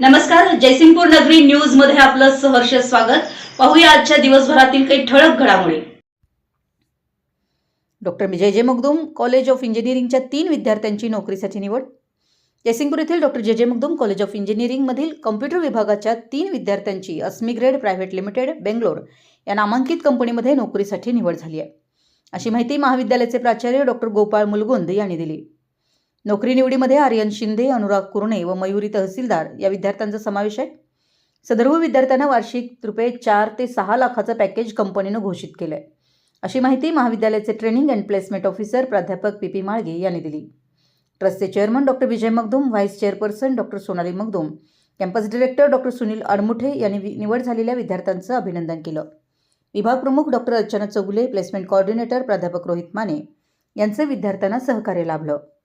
नमस्कार जयसिंगपूर नगरी न्यूजमध्ये आपलं सहर्ष स्वागत. पाहूया आजच्या दिवसभरातील काही ठळक घडामोडी. डॉक्टर विजय जे मगदुम कॉलेज ऑफ इंजिनिअरिंगच्या तीन विद्यार्थ्यांची नोकरीसाठी निवड. जयसिंगपूर येथील doctor J J Magdum college of इंजिनिअरिंगमधील computer विभागाच्या तीन विद्यार्थ्यांची अस्मिग्रेड प्रायव्हेट लिमिटेड बेंगलोर या नामांकित कंपनीमध्ये नोकरीसाठी निवड झाली आहे. अशी माहिती महाविद्यालयाचे प्राचार्य डॉक्टर गोपाळ मुलगुंद यांनी दिली. नोकरी निवडीमध्ये आर्यन शिंदे अनुराग कुरणे व मयुरी तहसीलदार या विद्यार्थ्यांचा समावेश आहे. सदर्भ विद्यार्थ्यांना वार्षिक रुपये चार ते सहा लाखाचं पॅकेज कंपनीनं घोषित केलं आहे अशी माहिती महाविद्यालयाचे ट्रेनिंग अँड प्लेसमेंट ऑफिसर प्राध्यापक पी पी माळगे यांनी दिली. ट्रस्टचे chairman doctor Vijay Magdum vice chairperson doctor Sonali Magdum campus director doctor Sunil Admuthe यांनी निवड झालेल्या विद्यार्थ्यांचं अभिनंदन केलं. विभाग प्रमुख doctor Archana Chougule placement coordinator प्राध्यापक रोहित माने यांचं विद्यार्थ्यांना सहकार्य लाभलं.